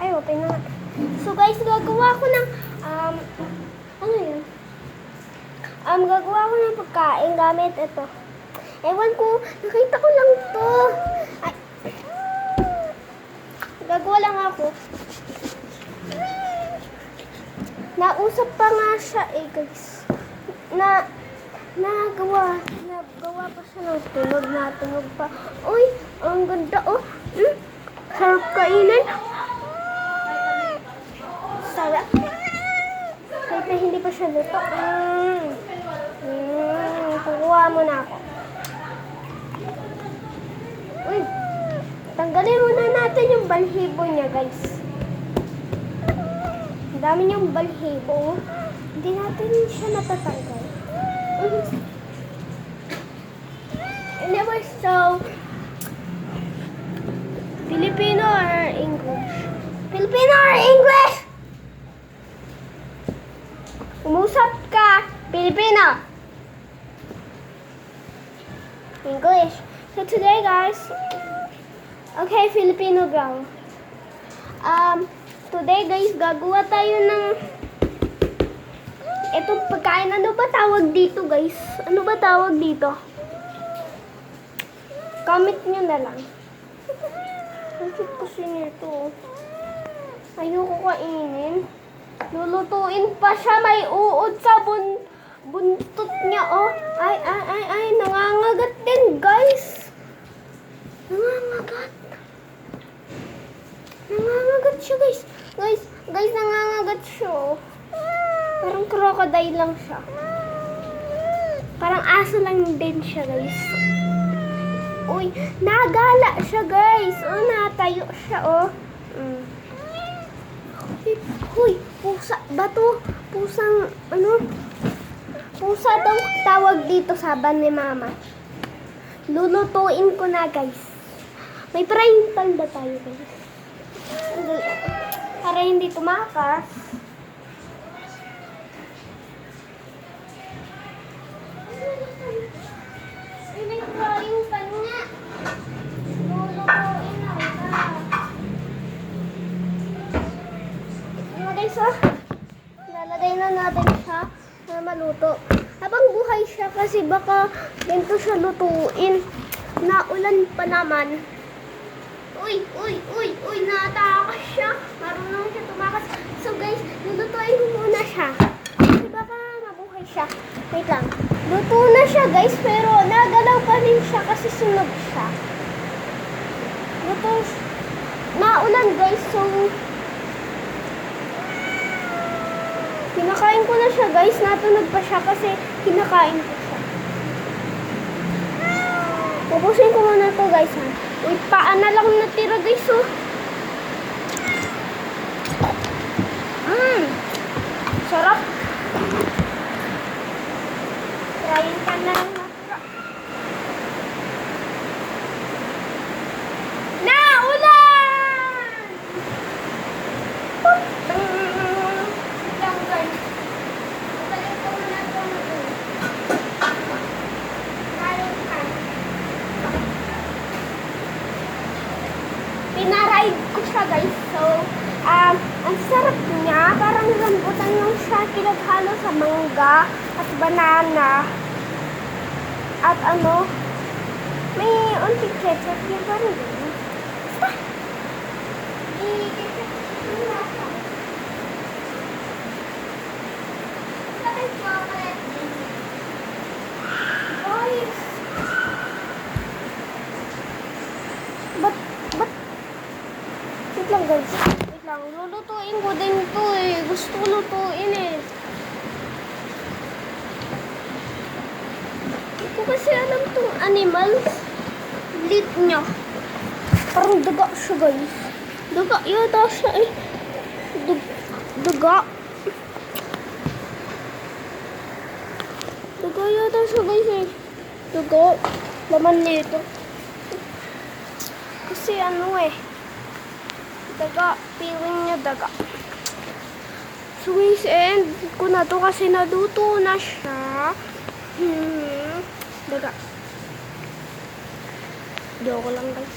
Ay, open na. So guys, gagawa ko ng, um, ano yun? Um, gagawa ko ng pagkain gamit ito. Ewan ko, nakita ko lang to. Ay, gagawa lang ako. Nausap pa nga siya eh, guys. Na, nagawa, nagawa pa siya ng tunog na tunog pa. Uy, ang ganda oh. Mm, sarap kainin. Sarap. Kahit na hindi pa siya luto. Mm. Mm, kukuha mo na ako. Uy, tanggalin muna natin yung balhibo niya, guys. Ang dami niyang balhibo. Hindi natin siya natatanggal. Mm. Anyway, so, Filipino or English? Filipino or English? Filipino. English. So today, guys, okay, Filipino girl. Um, today, guys, gagawa tayo ng itong pagkain. Ano ba tawag dito, guys? Ano ba tawag dito? Comment nyo na lang. Ang cute kasi nito. Ayoko kainin. Lulutuin pa siya. May uod sa bun buntot niya, oh. Ay, ay, ay, ay. Nangangagat din, guys. Nangangagat. Nangangagat siya, guys. Guys, guys, nangangagat siya, oh. Parang crocodile lang siya. Parang aso lang din siya, guys. Uy, nagala siya, guys. Oh, natayo siya, oh. Mm. Huy, pusa ba to? Pusang, ano? Pusa daw tawag dito sa ban ni mama. Lulutuin ko na, guys. May frying pan tayo, guys? Para hindi tumakas. Ay, may frying pan nga. Lulutuin na. Ano guys, ah? Lalagay na natin siya na maluto. Habang buhay siya kasi baka ganito siya lutuin. Naulan pa naman. Uy, uy, uy, uy, natakas siya. Marunong siya tumakas. So guys, lulutuin ko muna siya. Kasi baka mabuhay siya. Wait lang. Luto na siya guys, pero nagalaw pa rin siya kasi sunog siya. Luto. Naulan guys, so Kinakain ko na siya guys. Natunog pa siya kasi kinakain ko siya. Pupusin ko muna to guys ha. Uy, paa na lang natira guys oh. Mmm. Sarap. Trying ka na lang natira. Naulan! Lang guys. Balik ko muna itong frying pan. Pinaride ko siya guys. So, um, ang sarap niya. Parang rambutan lang siya. Kinaghalo sa mangga at banana. At ano, may unti ketchup yan parang ganun. Basta, i-ketchup yung lasa. Guys! Ba't, ba't? Wait lang guys. Wait lang. Lulutuin ko din to eh. Gusto ko lutuin eh. Hindi ko kasi alam tong animals. Lit niya. Parang daga siya guys. Daga yata siya eh. Dug daga. Daga yata siya guys eh. Daga. Laman nito. Kasi ano eh. Daga. Feeling niya daga. So guys, ko na to kasi naduto na siya. Hmm. Daga. Joke lang guys.